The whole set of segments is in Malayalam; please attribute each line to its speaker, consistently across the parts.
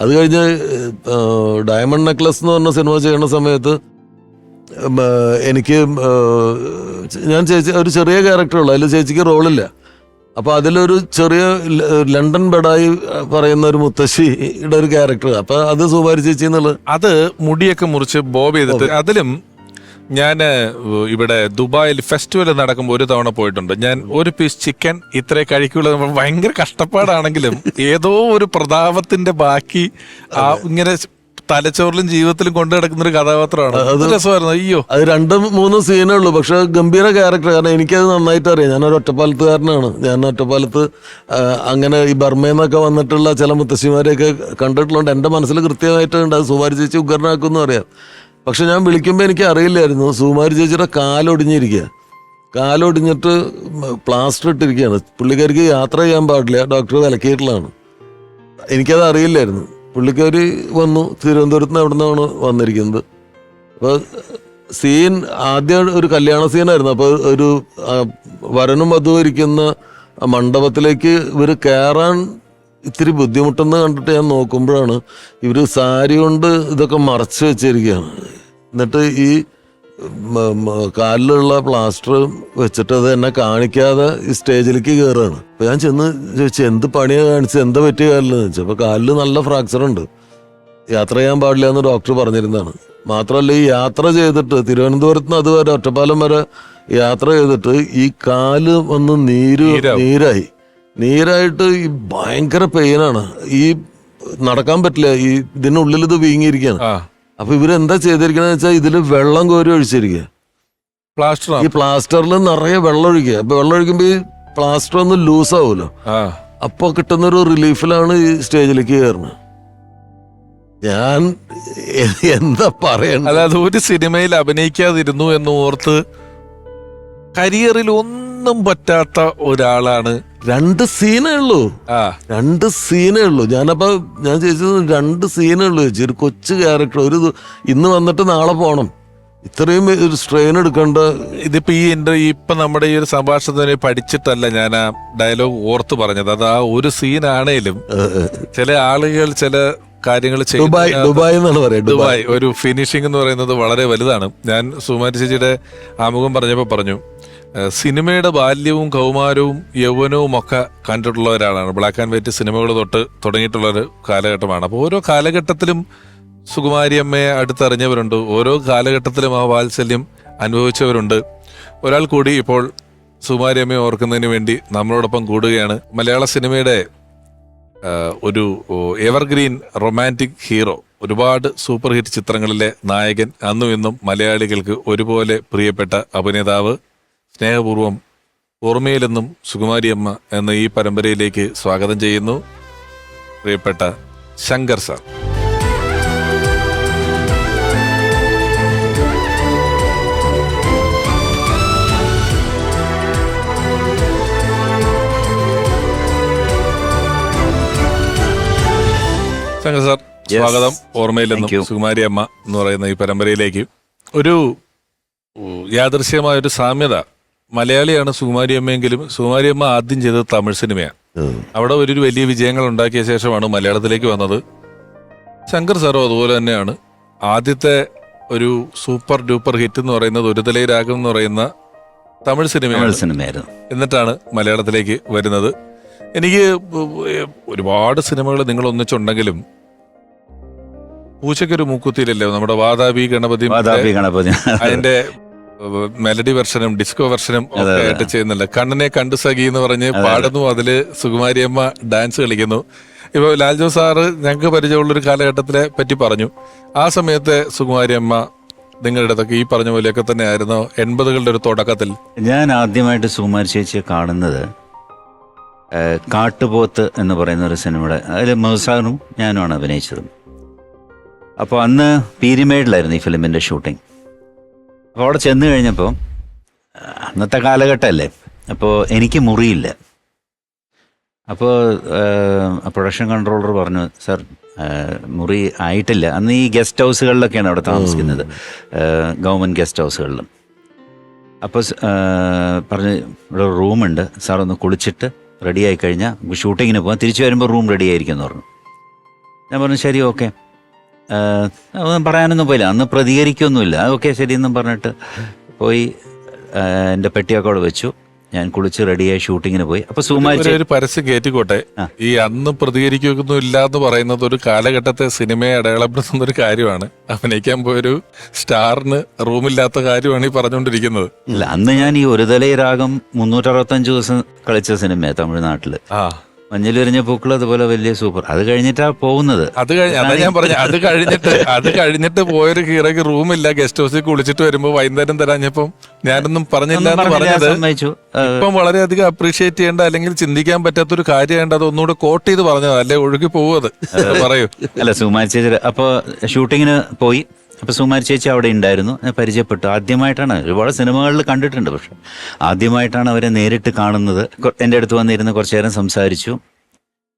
Speaker 1: അത് കഴിഞ്ഞ് ഡയമണ്ട് നെക്ലസ് എന്ന് പറഞ്ഞ സിനിമ ചെയ്യുന്ന സമയത്ത് എനിക്ക് ഞാൻ ചേച്ചി ഒരു ചെറിയ ക്യാരക്ടറുള്ളൂ അതിൽ ചേച്ചിക്ക് റോളില്ല അപ്പോൾ അതിലൊരു ചെറിയ ലണ്ടൻ ബെഡായി പറയുന്ന ഒരു മുത്തശ്ശിയുടെ ഒരു ക്യാരക്ടർ അപ്പൊ അത് സുപാരി ചേച്ചി എന്നുള്ളത്
Speaker 2: അത് മുടിയൊക്കെ മുറിച്ച് ബോബ് ചെയ്തിട്ട് അതിലും ഞാൻ ഇവിടെ ദുബായിൽ ഫെസ്റ്റിവൽ നടക്കുമ്പോൾ ഒരു തവണ പോയിട്ടുണ്ട്. ഞാൻ ഒരു പീസ് ചിക്കൻ ഇത്രേ കഴിക്കുള്ളൂ എന്ന് ഭയങ്കര കഷ്ടപ്പാടാണെങ്കിലും ഏതോ ഒരു പ്രതാപത്തിന്റെ ബാക്കി ആ ഇങ്ങനെ തലച്ചോറിലും ജീവിതത്തിലും കൊണ്ടു നടക്കുന്ന ഒരു കഥാപാത്രമാണ്. അത് രസമായിരുന്നു? അയ്യോ.
Speaker 1: അത് രണ്ടും മൂന്നും സീനേ ഉള്ളൂ. പക്ഷെ ഗംഭീര ക്യാരക്ടർ കാരണം എനിക്കത് നന്നായിട്ട് അറിയാം. ഞാനൊരു ഒറ്റപ്പാലത്തുകാരനാണ്. ഞാൻ ഒറ്റപ്പാലത്ത് അങ്ങനെ ഈ ബർമയിൽ നിന്നൊക്കെ വന്നിട്ടുള്ള ചില മുത്തശ്ശിമാരെയൊക്കെ കണ്ടിട്ടുള്ളതുകൊണ്ട് എന്റെ മനസ്സിൽ കൃത്യമായിട്ടുണ്ട്. അത് സുവാരി ചേച്ചി ഉഗ്രനാക്കുമെന്ന് അറിയാം പക്ഷെ ഞാൻ വിളിക്കുമ്പോൾ എനിക്ക് അറിയില്ലായിരുന്നു. സുമാരി ചേച്ചിയുടെ കാലൊടിഞ്ഞിരിക്കുക കാലൊടിഞ്ഞിട്ട് പ്ലാസ്റ്റർ ഇട്ടിരിക്കുകയാണ് പുള്ളിക്കാർക്ക് യാത്ര ചെയ്യാൻ പാടില്ല. ഡോക്ടർ വിലക്കിയിട്ടുള്ളതാണ്. എനിക്കത് അറിയില്ലായിരുന്നു. പുള്ളിക്കാർ വന്നു. തിരുവനന്തപുരത്ത് നിന്ന് അവിടെ നിന്നാണ് വന്നിരിക്കുന്നത്. അപ്പോൾ സീൻ ആദ്യം ഒരു കല്യാണ സീനായിരുന്നു. അപ്പോൾ ഒരു വരനും വധുവും ഇരിക്കുന്ന മണ്ഡപത്തിലേക്ക് ഇവർ കയറാൻ ഇത്തിരി ബുദ്ധിമുട്ടെന്ന് കണ്ടിട്ട് ഞാൻ നോക്കുമ്പോഴാണ് ഇവർ സാരി കൊണ്ട് ഇതൊക്കെ മറച്ച് വെച്ചിരിക്കുകയാണ്. എന്നിട്ട് ഈ കാലിലുള്ള പ്ലാസ്റ്റർ വെച്ചിട്ട് അത് എന്നെ കാണിക്കാതെ ഈ സ്റ്റേജിലേക്ക് കയറുകയാണ്. അപ്പോൾ ഞാൻ ചെന്ന് ചോദിച്ചു എന്ത് പണിയാണ് കാണിച്ചത് എന്താ പറ്റിയ കാലിൽ ചോദിച്ചു. അപ്പോൾ കാലിൽ നല്ല ഫ്രാക്ചർ ഉണ്ട്. യാത്ര ചെയ്യാൻ പാടില്ല എന്ന് ഡോക്ടർ പറഞ്ഞിരുന്നതാണ്. മാത്രമല്ല ഈ യാത്ര ചെയ്തിട്ട് തിരുവനന്തപുരത്ത് നിന്ന് അതുവരെ ഒറ്റപ്പാലം വരെ യാത്ര ചെയ്തിട്ട് ഈ കാൽ വന്ന് നീര് നീരായി. നീരായിട്ട് ഈ ഭയങ്കര പെയിനാണ് ഈ നടക്കാൻ പറ്റില്ല. ഈ ഇതിനുള്ളിൽ ഇത് വീങ്ങിയിരിക്കുകയാണ്. അപ്പൊ ഇവരെന്താ ചെയ്തിരിക്കണെന്ന് വെച്ചാൽ ഇതിൽ വെള്ളം കോരി ഒഴിച്ചിരിക്കുക.
Speaker 2: പ്ലാസ്റ്റർ
Speaker 1: ഈ പ്ലാസ്റ്ററിൽ നിറയെ വെള്ളം ഒഴിക്കുക. അപ്പൊ വെള്ളം ഒഴിക്കുമ്പോ ഈ പ്ലാസ്റ്റർ ഒന്ന് ലൂസ് ആവുമല്ലോ അപ്പൊ കിട്ടുന്ന ഒരു റിലീഫിലാണ് ഈ സ്റ്റേജിലേക്ക് കയറുന്നത് ഞാൻ എന്താ പറയണ്ട?
Speaker 2: അതായത് ഒരു സിനിമയിൽ അഭിനയിക്കാതിരുന്നു എന്ന് ഓർത്ത് കരിയറിൽ ഒന്നും പറ്റാത്ത ഒരാളാണ്
Speaker 1: രണ്ട് സീനേ ഉള്ളൂ. രണ്ട് സീനേ ഉള്ളൂ. ഞാനപ്പോ ഞാൻ ചോദിച്ചത് രണ്ട് സീനേ ഉള്ളൂ ചേച്ചി. ഒരു കൊച്ചു ക്യാരക്ടർ ഒരു ഇന്ന് വന്നിട്ട് നാളെ പോണം. ഇത്രയും ഒരു സ്ട്രെയിൻ എടുക്കേണ്ട.
Speaker 2: ഇതിപ്പോ ഈ എന്റെ ഇപ്പൊ നമ്മുടെ ഈ ഒരു സംഭാഷണത്തിന് പഠിച്ചിട്ടല്ല ഞാൻ ആ ഡയലോഗ് ഓർത്ത് പറഞ്ഞത്. അത് ആ ഒരു സീനാണേലും. ചില ആളുകൾ ചില കാര്യങ്ങൾ
Speaker 1: ദുബായ് ദുബായ് എന്നാണ് പറയുന്നത് ദുബായ്.
Speaker 2: ഒരു ഫിനിഷിംഗ് എന്ന് പറയുന്നത് വളരെ വലുതാണ്. ഞാൻ സുമാരി ചേച്ചിയുടെ ആമുഖം പറഞ്ഞപ്പോൾ പറഞ്ഞു സിനിമയുടെ ബാല്യവും കൗമാരവും യൗവനവും ഒക്കെ കണ്ടിട്ടുള്ള ഒരാളാണ് ബ്ലാക്ക് ആൻഡ് വൈറ്റ് സിനിമകൾ തൊട്ട് തുടങ്ങിയിട്ടുള്ള ഒരു കാലഘട്ടമാണ്. അപ്പോൾ ഓരോ കാലഘട്ടത്തിലും സുകുമാരി അമ്മയെ അടുത്തറിഞ്ഞവരുണ്ട്. ഓരോ കാലഘട്ടത്തിലും ആ വാത്സല്യം അനുഭവിച്ചവരുണ്ട്. ഒരാൾ കൂടി ഇപ്പോൾ സുകുമാരി അമ്മയെ ഓർക്കുന്നതിന് വേണ്ടി നമ്മളോടൊപ്പം കൂടുകയാണ്. മലയാള സിനിമയുടെ ഒരു എവർഗ്രീൻ റൊമാന്റിക് ഹീറോ ഒരുപാട് സൂപ്പർ ഹിറ്റ് ചിത്രങ്ങളിലെ നായകൻ അന്നും ഇന്നും മലയാളികൾക്ക് ഒരുപോലെ പ്രിയപ്പെട്ട അഭിനേതാവ് സ്നേഹപൂർവം ഓർമ്മയിലെന്നും സുകുമാരിയമ്മ എന്ന ഈ പരമ്പരയിലേക്ക് സ്വാഗതം ചെയ്യുന്നു. പ്രിയപ്പെട്ട ശങ്കർ സാർ. ശങ്കർ സാർ സ്വാഗതം. ഓർമ്മയിലെന്നും. സുകുമാരി അമ്മ എന്ന് പറയുന്ന ഈ പരമ്പരയിലേക്ക്. ഒരു യാദൃശ്യമായ ഒരു സാമ്യത മലയാളിയാണ് സുകുമാരിയമ്മയെങ്കിലും സുകുമാരിയമ്മ ആദ്യം ചെയ്തത് തമിഴ് സിനിമയാണ്. അവിടെ ഒരു വലിയ വിജയങ്ങൾ ഉണ്ടാക്കിയ ശേഷമാണ് മലയാളത്തിലേക്ക് വന്നത്. ശങ്കർ സാറും അതുപോലെ തന്നെയാണ്. ആദ്യത്തെ ഒരു സൂപ്പർ ഡൂപ്പർ ഹിറ്റ് എന്ന് പറയുന്നത് ഒരു തലേ രാഗം എന്ന് പറയുന്ന തമിഴ് സിനിമയാണ്.
Speaker 3: സിനിമയായിരുന്നു.
Speaker 2: എന്നിട്ടാണ് മലയാളത്തിലേക്ക് വരുന്നത്. എനിക്ക് ഒരുപാട് സിനിമകൾ നിങ്ങൾ ഒന്നിച്ചുണ്ടെങ്കിലും പൂച്ചയ്ക്കൊരു മൂക്കുത്തിയിലല്ലേ നമ്മുടെ വാതാബി ഗണപതി. അതിന്റെ മെലഡി വെർഷനും ഡിസ്കോ വെർഷനും ഒക്കെ. ആയിട്ട് ചെയ്യുന്നുണ്ട്. കണ്ണനെ കണ്ടു സഖി എന്ന് പറഞ്ഞ് പാടുന്നു അതിൽ സുകുമാരിയമ്മ ഡാൻസ് കളിക്കുന്നു. ഇപ്പൊ ലാൽജോ സാറ് ഞങ്ങൾക്ക് പരിചയമുള്ള ഒരു കാലഘട്ടത്തിലെ പറ്റി പറഞ്ഞു. ആ സമയത്തെ സുകുമാരിയമ്മ നിങ്ങളുടെ അടുത്തൊക്കെ ഈ പറഞ്ഞ പോലെയൊക്കെ തന്നെ ആയിരുന്നു എൺപതുകളുടെ ഒരു തുടക്കത്തിൽ.
Speaker 3: ഞാൻ ആദ്യമായിട്ട് സുകുമാരി ചേച്ചിയെ കാണുന്നത് കാട്ടുപോത്ത് എന്ന് പറയുന്ന ഒരു സിനിമയുടെ അതിൽ മൗസാറും ഞാനുമാണ് അഭിനയിച്ചതും. അപ്പോൾ അന്ന് പീരിമേഡിലായിരുന്നു ഈ ഫിലിമിന്റെ ഷൂട്ടിംഗ്. അപ്പോൾ അവിടെ ചെന്ന് കഴിഞ്ഞപ്പോൾ അന്നത്തെ കാലഘട്ടമല്ലേ അപ്പോൾ എനിക്ക് മുറിയില്ല. അപ്പോൾ പ്രൊഡക്ഷൻ കൺട്രോളർ പറഞ്ഞു സർ മുറി ആയിട്ടില്ല. അന്ന് ഈ ഗസ്റ്റ് ഹൗസുകളിലൊക്കെയാണ് അവിടെ താമസിക്കുന്നത്. ഗവൺമെന്റ് ഗസ്റ്റ് ഹൗസുകളിലും അപ്പോൾ പറഞ്ഞു ഇവിടെ റൂമുണ്ട്. സാർ ഒന്ന് കുളിച്ചിട്ട് റെഡി ആയി കഴിഞ്ഞാൽ ഷൂട്ടിങ്ങിന് പോകാം തിരിച്ചു വരുമ്പോൾ റൂം റെഡി ആയിരിക്കും എന്ന് പറഞ്ഞു. ഞാൻ പറഞ്ഞു ശരി ഓക്കെ ഒന്നും പറയാനൊന്നും പോയില്ല. അന്ന് പ്രതികരിക്കൊന്നുമില്ല. ഓക്കെ ശരിയെന്നും പറഞ്ഞിട്ട് പോയി എന്റെ എന്റെ പെട്ടിയൊക്കെ അവിടെ വെച്ചു. ഞാൻ കുളിച്ച് റെഡിയായി ഷൂട്ടിങ്ങിന് പോയി. അപ്പൊ സുമാര്
Speaker 2: ഒരു- പരസ്യം കയറ്റിക്കോട്ടെ ഈ അന്ന് പ്രതികരിക്കൊന്നും ഇല്ല എന്ന് പറയുന്നത് ഒരു കാലഘട്ടത്തെ സിനിമയെ അടയാളപ്പെടുത്തുന്ന ഒരു കാര്യമാണ്. അഭിനയിക്കാൻ പോയൊരു സ്റ്റാറിന് റൂമില്ലാത്ത കാര്യമാണ് ഈ പറഞ്ഞുകൊണ്ടിരിക്കുന്നത്.
Speaker 3: ഇല്ല അന്ന് ഞാൻ ഈ ഒരു തലൈ രാഗം മുന്നൂറ്ററുപത്തഞ്ച് ദിവസം കളിച്ച സിനിമയാണ് തമിഴ്നാട്ടിൽ.
Speaker 2: ആ.
Speaker 3: മഞ്ഞിൽ വിരിഞ്ഞ പൂക്കൾ അതുപോലെ വലിയ സൂപ്പർ. അത് കഴിഞ്ഞിട്ടാ പോകുന്നത്.
Speaker 2: അത് കഴിഞ്ഞാ അതാ ഞാൻ പറഞ്ഞ അത് കഴിഞ്ഞിട്ട് അത് കഴിഞ്ഞിട്ട് പോയൊരു ഹീറോയ്ക്ക് റൂമില്ല. ഗസ്റ്റ് ഹൗസിൽ കുളിച്ചിട്ട് വരുമ്പോ വൈകുന്നേരം തരാഞ്ഞപ്പം ഞാനൊന്നും പറഞ്ഞില്ല എന്ന് പറഞ്ഞത്. ഇപ്പം വളരെയധികം അപ്രീഷിയേറ്റ് ചെയ്യേണ്ട അല്ലെങ്കിൽ ചിന്തിക്കാൻ പറ്റാത്ത ഒരു കാര്യമായിട്ട് അത് ഒന്നുകൂടെ കോട്ട് ചെയ്ത് പറഞ്ഞത്. അല്ലെ ഒഴുകി പോവത് പറയൂ.
Speaker 3: അല്ല സുമാ ചേച്ചി അപ്പോൾ ഷൂട്ടിങ്ങിന് പോയി? അപ്പോൾ സുകുമാരി ചേച്ചി അവിടെ ഉണ്ടായിരുന്നു. പരിചയപ്പെട്ടു. ആദ്യമായിട്ടാണ് ഒരുപാട് സിനിമകളിൽ കണ്ടിട്ടുണ്ട് പക്ഷെ. ആദ്യമായിട്ടാണ് അവരെ നേരിട്ട് കാണുന്നത്. എന്റെ അടുത്ത് വന്നിരുന്ന് കുറച്ചു നേരം സംസാരിച്ചു.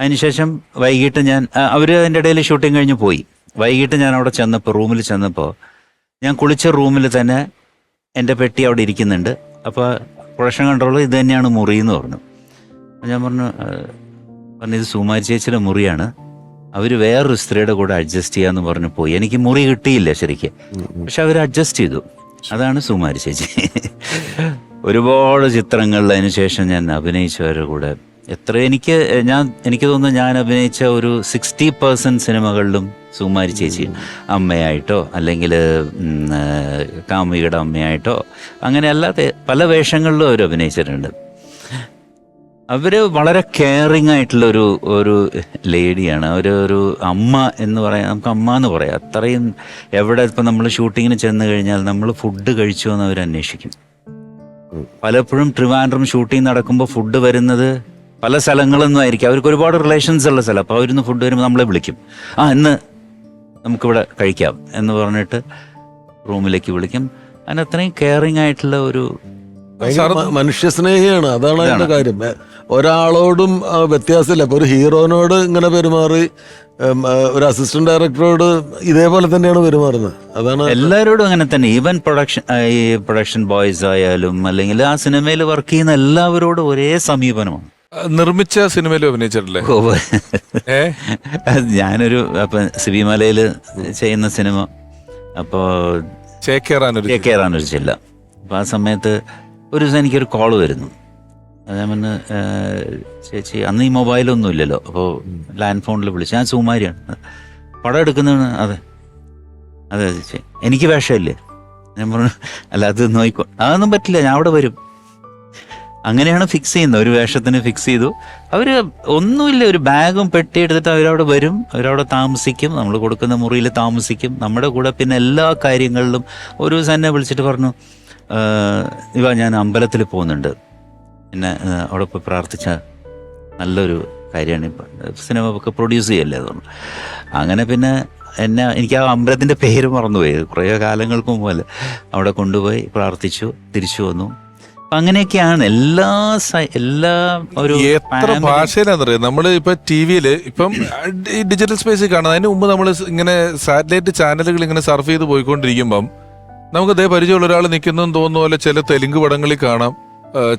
Speaker 3: അതിനുശേഷം വൈകിട്ട് ഞാൻ അവർ അതിന്റെ ഇടയിൽ ഷൂട്ടിംഗ് കഴിഞ്ഞ് പോയി. വൈകിട്ട് ഞാൻ അവിടെ ചെന്നപ്പോൾ റൂമിൽ ചെന്നപ്പോൾ ഞാൻ കുളിച്ച റൂമിൽ തന്നെ എന്റെ പെട്ടി അവിടെ ഇരിക്കുന്നുണ്ട്. അപ്പോൾ പ്രൊഡക്ഷൻ കൺട്രോൾ ഇത് തന്നെയാണ് മുറി എന്ന് പറഞ്ഞു. ഞാൻ പറഞ്ഞു "ആ, പറഞ്ഞു ഇത് സുമാരി ചേച്ചിയുടെ മുറിയാണ്. അവർ വേറൊരു സ്ത്രീയുടെ കൂടെ അഡ്ജസ്റ്റ് ചെയ്യാന്ന് പറഞ്ഞു പോയി. എനിക്ക് മുറി കിട്ടിയില്ല ശരിക്കും. പക്ഷെ അവർ അഡ്ജസ്റ്റ് ചെയ്തു. അതാണ് സുമാരി ചേച്ചി. ഒരുപാട് ചിത്രങ്ങളിൽ അതിന് ശേഷം ഞാൻ അഭിനയിച്ചവരുടെ കൂടെ എത്ര എനിക്ക് ഞാൻ എനിക്ക് തോന്നുന്നു ഞാൻ അഭിനയിച്ച ഒരു സിക്സ്റ്റി പെർസെന്റ് സിനിമകളിലും സുമാരി ചേച്ചി അമ്മയായിട്ടോ അല്ലെങ്കിൽ കാമുകിയുടെ അമ്മയായിട്ടോ അങ്ങനെ അല്ലാതെ പല വേഷങ്ങളിലും അവർ അഭിനയിച്ചിട്ടുണ്ട്. അവർ വളരെ കെയറിങ് ആയിട്ടുള്ള ഒരു ഒരു ലേഡിയാണ് അവർ ഒരു അമ്മ എന്ന് പറയാം നമുക്ക് അമ്മ എന്ന് പറയാം. അത്രയും എവിടെ ഇപ്പം നമ്മൾ ഷൂട്ടിങ്ങിന് ചെന്ന് കഴിഞ്ഞാൽ നമ്മൾ ഫുഡ് കഴിച്ചു എന്ന് അവർ അന്വേഷിക്കും. പലപ്പോഴും ട്രിവാൻഡ്രം ഷൂട്ടിംഗ് നടക്കുമ്പോൾ ഫുഡ് വരുന്നത് പല സ്ഥലങ്ങളൊന്നും ആയിരിക്കും. അവർക്ക് ഒരുപാട് റിലേഷൻസ് ഉള്ള സ്ഥലം. അപ്പോൾ അവരിന്ന് ഫുഡ് വരുമ്പോൾ നമ്മളെ വിളിക്കും. ആ ഇന്ന് നമുക്കിവിടെ കഴിക്കാം എന്ന് പറഞ്ഞിട്ട് റൂമിലേക്ക് വിളിക്കും. അതിന് അത്രയും കെയറിങ് ആയിട്ടുള്ള ഒരു
Speaker 1: ഭയങ്കര സ്നേഹിയാണ് അതാണ് അതിന്റെ കാര്യം. ഒരാളോടും വ്യത്യാസമില്ല. ഇപ്പൊ ഒരു ഹീറോനോട് ഇങ്ങനെ പെരുമാറി ഒരു അസിസ്റ്റന്റ് ഡയറക്ടറോട് ഇതേപോലെ തന്നെയാണ് പെരുമാറുന്നത്. അതാണ്
Speaker 3: എല്ലാവരോടും അങ്ങനെ തന്നെ. ഈവൻ പ്രൊഡക്ഷൻ ഈ പ്രൊഡക്ഷൻ ബോയ്സ് ആയാലും അല്ലെങ്കിൽ ആ സിനിമയിൽ വർക്ക് ചെയ്യുന്ന എല്ലാവരോടും ഒരേ സമീപനമാണ്.
Speaker 2: നിർമ്മിച്ച സിനിമയിൽ അഭിനയിച്ചിട്ടില്ലേ?
Speaker 3: ഞാനൊരു അപ്പൊ സിബിമലയിൽ ചെയ്യുന്ന സിനിമ. അപ്പോൾ
Speaker 2: ചേക്കേറാനൊരു
Speaker 3: കയറാനൊരു ചില്ല. അപ്പൊ ആ സമയത്ത് ഒരു ദിവസം എനിക്കൊരു കോൾ വരുന്നു. ഞാൻ ചേച്ചി അന്ന് ഈ മൊബൈലൊന്നും ഇല്ലല്ലോ. അപ്പോൾ ലാൻഡ് ഫോണിൽ വിളിച്ചു. ഞാൻ സുമാരിയാണ്. പടം എടുക്കുന്നതാണ്. അതെ. അതെ ചേച്ചി. എനിക്ക് വേഷമില്ലേ? ഞാൻ പറഞ്ഞു അല്ല അത് നോയിക്കോ അതൊന്നും പറ്റില്ല ഞാൻ അവിടെ വരും. അങ്ങനെയാണ് ഫിക്സ് ചെയ്യുന്നത്. ഒരു വേഷത്തിന് ഫിക്സ് ചെയ്തു. അവർ ഒന്നുമില്ല. ഒരു ബാഗും പെട്ടി എടുത്തിട്ട് അവരവിടെ വരും. അവരവിടെ താമസിക്കും. നമ്മൾ കൊടുക്കുന്ന മുറിയിൽ താമസിക്കും. നമ്മുടെ കൂടെ പിന്നെ എല്ലാ കാര്യങ്ങളിലും ഒരു ദിവസം എന്നെ വിളിച്ചിട്ട് പറഞ്ഞു "ആ, ഇവ ഞാൻ അമ്പലത്തിൽ പോകുന്നുണ്ട്. പിന്നെ അവിടെ പോയി പ്രാർത്ഥിച്ച നല്ലൊരു കാര്യമാണ് ഇപ്പം സിനിമ ഒക്കെ പ്രൊഡ്യൂസ് ചെയ്യല്ലേ അതുകൊണ്ട്. അങ്ങനെ പിന്നെ എന്നെ എനിക്ക് ആ അമ്പലത്തിന്റെ പേര് മറന്നുപോയി. കുറേ കാലങ്ങൾക്ക് മുമ്പല്ലേ അവിടെ കൊണ്ടുപോയി പ്രാർത്ഥിച്ചു തിരിച്ചു വന്നു. അപ്പം അങ്ങനെയൊക്കെയാണ് എല്ലാ എല്ലാ ഒരു
Speaker 2: എത്ര ഭാഷയിലാണെന്നറിയാം നമ്മൾ ഇപ്പൊ ടി വിയിൽ ഇപ്പം ഈ ഡിജിറ്റൽ സ്പേസിൽ കാണുന്നത്. അതിന് മുമ്പ് നമ്മൾ ഇങ്ങനെ സാറ്റലൈറ്റ് ചാനലുകൾ ഇങ്ങനെ സർഫ് ചെയ്ത് പോയിക്കൊണ്ടിരിക്കുമ്പം നമുക്ക് അതേ പരിചയമുള്ള ഒരാൾ നിൽക്കുന്നു തോന്നുന്ന പോലെ ചില തെലുങ്ക് പടങ്ങളിൽ കാണാം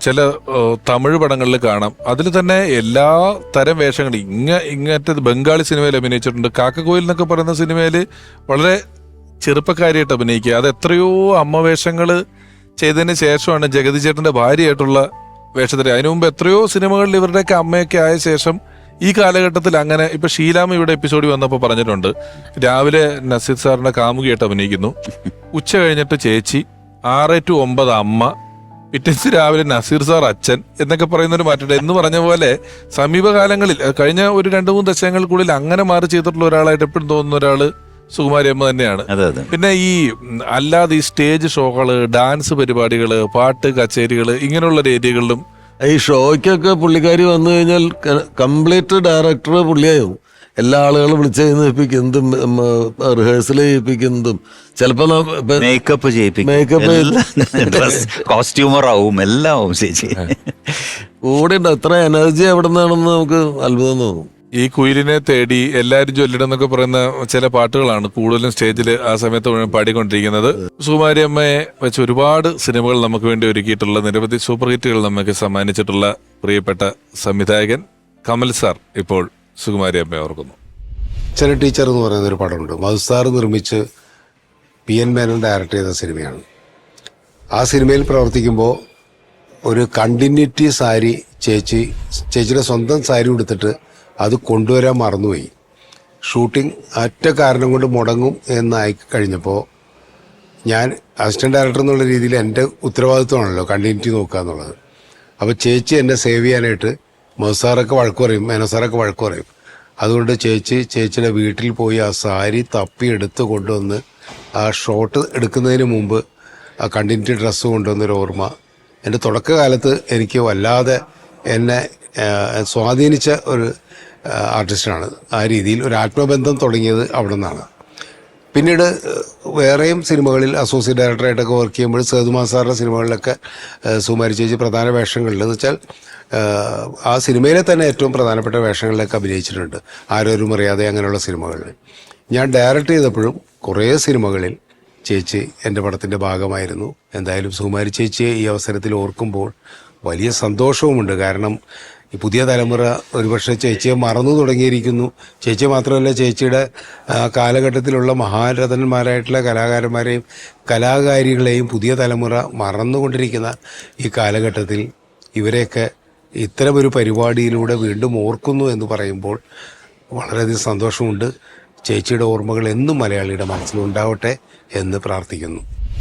Speaker 2: ചില തമിഴ് പടങ്ങളിൽ കാണാം. അതിൽ തന്നെ എല്ലാ തരം വേഷങ്ങളും ഇങ്ങ ഇങ്ങനത്തെ ബംഗാളി സിനിമയിൽ അഭിനയിച്ചിട്ടുണ്ട്. കാക്കക്കോയിൽ എന്നൊക്കെ പറയുന്ന സിനിമയിൽ വളരെ ചെറുപ്പക്കാരിയായിട്ട് അഭിനയിക്കുക. അത് എത്രയോ അമ്മ വേഷങ്ങൾ ചെയ്തതിന് ശേഷമാണ് ജഗതി ചേട്ടന്റെ ഭാര്യയായിട്ടുള്ള വേഷത്തിൽ അതിനു മുമ്പ് എത്രയോ സിനിമകളിൽ ഇവരുടെയൊക്കെ അമ്മയൊക്കെ ആയ ശേഷം ഈ കാലഘട്ടത്തിൽ അങ്ങനെ ഇപ്പൊ ഷീലാമ ഇവിടെ എപ്പിസോഡ് വന്നപ്പോൾ പറഞ്ഞിട്ടുണ്ട് രാവിലെ നസീർ സാറിന്റെ കാമുകിയായിട്ട് അഭിനയിക്കുന്നു. ഉച്ച കഴിഞ്ഞിട്ട് ചേച്ചി ആറ് ടു ഒമ്പത് അമ്മ പിറ്റേന്ന് രാവിലെ നസീർ സാർ അച്ഛൻ എന്നൊക്കെ പറയുന്നൊരു മാറ്റം എന്ന് പറഞ്ഞ പോലെ സമീപകാലങ്ങളിൽ കഴിഞ്ഞ ഒരു രണ്ട് മൂന്ന് ദശകങ്ങൾക്കുള്ളിൽ അങ്ങനെ മാറി ചെയ്തിട്ടുള്ള ഒരാളായിട്ട് എപ്പോഴും തോന്നുന്ന ഒരാൾ സുകുമാരി അമ്മ തന്നെയാണ്.
Speaker 3: അതെ അതെ.
Speaker 2: പിന്നെ ഈ അല്ലാതെ ഈ സ്റ്റേജ് ഷോകൾ ഡാൻസ് പരിപാടികൾ പാട്ട് കച്ചേരികൾ ഇങ്ങനെയുള്ള രീതികളിലും
Speaker 1: ഈ ഷോയ്ക്കൊക്കെ പുള്ളിക്കാരി വന്നു കഴിഞ്ഞാൽ കംപ്ലീറ്റ് ഡയറക്ടർ പുള്ളിയാവും എല്ലാ ആളുകളും വിളിച്ച് എന്തും റിഹേഴ്സൽ ചെയ്യിപ്പിക്കുന്നതും ചിലപ്പോ
Speaker 3: മേക്കപ്പ് ചെയ്യിപ്പിക്കും.
Speaker 1: മേക്കപ്പ്
Speaker 3: ഡ്രസ് കോസ്റ്റ്യൂമർ ആവും എല്ലാം ആവും ചേച്ചി.
Speaker 1: കൂടെ ഉണ്ട് അത്ര എനർജി എവിടെ നിന്നാണെന്ന് നമുക്ക് അത്ഭുതം തോന്നും.
Speaker 2: ഈ കുയിലിനെ തേടി എല്ലാരും ചൊല്ലിടം എന്നൊക്കെ പറയുന്ന ചില പാട്ടുകളാണ് കൂടുതലും സ്റ്റേജിൽ ആ സമയത്ത് പാടിക്കൊണ്ടിരിക്കുന്നത്. സുകുമാരി അമ്മയെ വെച്ച് ഒരുപാട് സിനിമകൾ നമുക്ക് വേണ്ടി ഒരുക്കിയിട്ടുള്ള നിരവധി സൂപ്പർ ഹിറ്റുകൾ നമുക്ക് സമ്മാനിച്ചിട്ടുള്ള പ്രിയപ്പെട്ട സംവിധായകൻ കമൽ സാർ ഇപ്പോൾ സുകുമാരി അമ്മ ഓർക്കുന്നു.
Speaker 4: അർച്ചന ടീച്ചർ എന്ന് പറയുന്ന ഒരു പടമുണ്ട്. മധുസാർ നിർമ്മിച്ച് പി എൻ മേനൻ ഡയറക്റ്റ് ചെയ്ത സിനിമയാണ്. ആ സിനിമയിൽ പ്രവർത്തിക്കുമ്പോൾ ഒരു കണ്ടിന്യൂറ്റി സാരി ചേച്ചി ചേച്ചിയുടെ സ്വന്തം സാരി ഉടുത്തിട്ട് അത് കൊണ്ടുവരാൻ മറന്നുപോയി. ഷൂട്ടിംഗ് ഒറ്റ കാരണം കൊണ്ട് മുടങ്ങും എന്നായി കഴിഞ്ഞപ്പോൾ ഞാൻ അസിസ്റ്റന്റ് ഡയറക്ടർ എന്നുള്ള രീതിയിൽ എന്റെ ഉത്തരവാദിത്വമാണല്ലോ കണ്ടിന്യൂറ്റി നോക്കുക എന്നുള്ളത് അപ്പോൾ ചേച്ചി എന്നെ സേവ് ചെയ്യാനായിട്ട് മൊസാറൊക്കെ വഴക്ക് പറയും മേനസാറൊക്കെ വഴക്ക് പറയും. അതുകൊണ്ട് ചേച്ചി ചേച്ചിയുടെ വീട്ടിൽ പോയി ആ സാരി തപ്പി എടുത്ത് കൊണ്ടുവന്ന് ആ ഷോട്ട് എടുക്കുന്നതിന് മുമ്പ് ആ കണ്ടിന്യൂറ്റി ഡ്രസ്സ് കൊണ്ടുവന്നൊരു ഓർമ്മ. എന്റെ തുടക്കകാലത്ത് എനിക്ക് വല്ലാതെ എന്നെ സ്വാധീനിച്ച ഒരു ആർട്ടിസ്റ്റാണ് ആ രീതിയിൽ ഒരു ആത്മബന്ധം തുടങ്ങിയത് അവിടെ നിന്നാണ് പിന്നീട് വേറെയും സിനിമകളിൽ അസോസിയേറ്റ് ഡയറക്ടറായിട്ടൊക്കെ വർക്ക് ചെയ്യുമ്പോൾ സേതുമാ സാറിന്റെ സിനിമകളിലൊക്കെ സുമാരി ചേച്ചി പ്രധാന വേഷങ്ങളിൽ എന്ന് വെച്ചാൽ ആ സിനിമയിലെ തന്നെ ഏറ്റവും പ്രധാനപ്പെട്ട വേഷങ്ങളിലൊക്കെ അഭിനയിച്ചിട്ടുണ്ട്. ആരോരും അറിയാതെ അങ്ങനെയുള്ള സിനിമകളിൽ ഞാൻ ഡയറക്റ്റ് ചെയ്തപ്പോഴും കുറേ സിനിമകളിൽ ചേച്ചി എന്റെ പടത്തിന്റെ ഭാഗമായിരുന്നു. എന്തായാലും സുമാരി ചേച്ചിയെ ഈ അവസരത്തിൽ ഓർക്കുമ്പോൾ വലിയ സന്തോഷവുമുണ്ട്. കാരണം ഈ പുതിയ തലമുറ ഒരുപക്ഷെ ചേച്ചിയെ മറന്നു തുടങ്ങിയിരിക്കുന്നു. ചേച്ചി മാത്രമല്ല ചേച്ചിയുടെ കാലഘട്ടത്തിലുള്ള മഹാരഥന്മാരായിട്ടുള്ള കലാകാരന്മാരെയും കലാകാരികളെയും പുതിയ തലമുറ മറന്നുകൊണ്ടിരിക്കുന്ന ഈ കാലഘട്ടത്തിൽ ഇവരെയൊക്കെ ഇത്തരമൊരു പരിപാടിയിലൂടെ വീണ്ടും ഓർക്കുന്നു എന്ന് പറയുമ്പോൾ വളരെയധികം സന്തോഷമുണ്ട്. ചേച്ചിയുടെ ഓർമ്മകൾ എന്നും മലയാളിയുടെ മനസ്സിലുണ്ടാവട്ടെ എന്ന് പ്രാർത്ഥിക്കുന്നു.